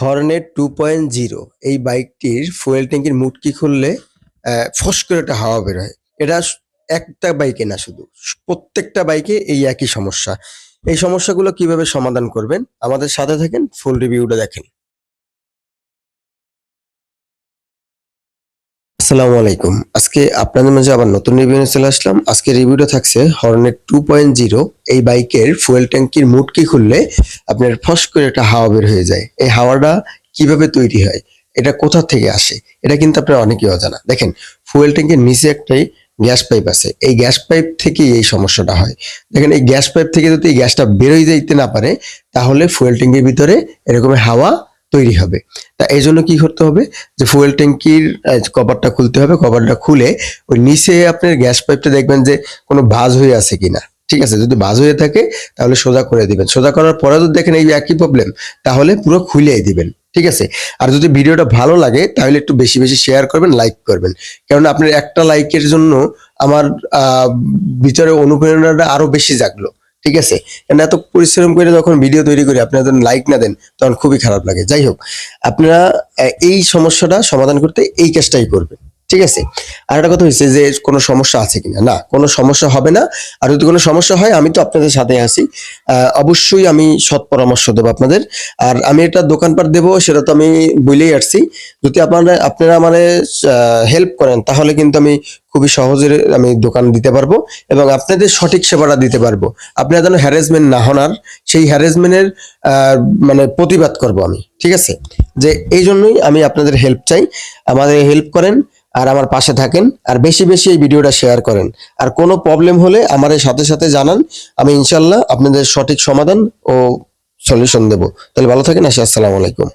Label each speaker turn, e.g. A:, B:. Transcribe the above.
A: Hornet two point zero এই বাইকটির fuel ট্যাঙ্কির মুটকি খুললে ফস করে একটা হাওয়া বের হয় এটা একটা বাইকে না শুধু প্রত্যেকটা বাইকে এই একই সমস্যা। এই সমস্যাগুলো কীভাবে সমাধান করবেন? আমাদের সাথে থাকেন, ফুল রিভিউটা দেখেন। আসসালামু আলাইকুম। আজকে আপনাদের মাঝে আবার নতুন রিভিউ নিয়ে চলে আসলাম। আজকে রিভিউটা থাকছে হর্নেট টু পয়েন্ট জিরো এই বাইকের ফুয়েল ট্যাঙ্কির মুটকি খুললে আপনার ফস করে একটা হাওয়া বের হয়ে যায়। এই হাওয়াটা কীভাবে তৈরি হয়? এটা কোথা থেকে আসে? এটা কিন্তু আপনার অনেকেই অজানা। দেখেন ফুয়েল ট্যাঙ্কের নিচে একটাই গ্যাস পাইপ আছে। এই গ্যাস পাইপ থেকেই এই সমস্যাটা হয়। দেখেন, এই গ্যাস পাইপ থেকে যদি এই গ্যাসটা বেরোয় যাইতে না পারে, তাহলে ফুয়েল ট্যাঙ্কির ভিতরে এরকম হাওয়া তৈরি হবে। তা এই জন্য কি করতে হবে? যে ফুয়েল ট্যাঙ্কির কভারটা খুলতে হবে। কভারটা খুলে ওই নিচে আপনার গ্যাস পাইপটা দেখবেন যে কোনো ভাঁজ হয়ে আছে কিনা। ঠিক আছে? যদি বাজ হয়ে থাকে, তাহলে সোজা করে দিবেন। সোজা করার পরে যদি দেখেন এই একই প্রবলেম তাহলে পুরো খুলেই দিবেন। ঠিক আছে? আর যদি ভিডিওটা ভালো লাগে, তাহলে একটু বেশি বেশি শেয়ার করবেন লাইক করবেন। কারণ আপনার একটা লাইকের জন্য আমার ভিতরে অনুপ্রেরণাটা আরও বেশি জাগলো। ঠিক আছে? এত পরিশ্রম করে যখন ভিডিও তৈরি করি, আপনারা যখন লাইক না দেন, তখন খুবই খারাপ লাগে। যাই হোক, আপনারা এই সমস্যাটা সমাধান করতে এই কাজটাই করবেন। ঠিক আছে? আর একটা কথা হচ্ছে যে কোনো সমস্যা আছে কিনা? না, কোনো সমস্যা হবে না। আর যদি কোনো সমস্যা হয়, আমি তো আপনাদের সাথে আছি। অবশ্যই আমি সৎ পরামর্শ দেবো আপনাদের। আর আমি এটা দোকানপাট দেবো, সেটা তো আমি বলেই আসছি। যদি আপনারা আপনারা আমার হেল্প করেন, তাহলে কিন্তু আমি খুবই সহজে আমি দোকান দিতে পারব এবং আপনাদের সঠিক সেবাটা দিতে পারব। আপনারা যেন হ্যারাসমেন্ট না হন, আর সেই হ্যারাসমেন্টের মানে প্রতিবাদ করব আমি। ঠিক আছে? যে এই জন্যই আমি আপনাদের হেল্প চাই। আমাদের হেল্প করেন। আর আমার পাশে থাকেন আর বেশি বেশি এই ভিডিওটা শেয়ার করেন। আর কোনো প্রবলেম হলে আমার সাথে সাথে জানান, আমি ইনশাল্লাহ আপনাদের সঠিক সমাধান ও সলিউশন দেবো। তাহলে ভালো থাকেন, আসি, আসসালামু আলাইকুম।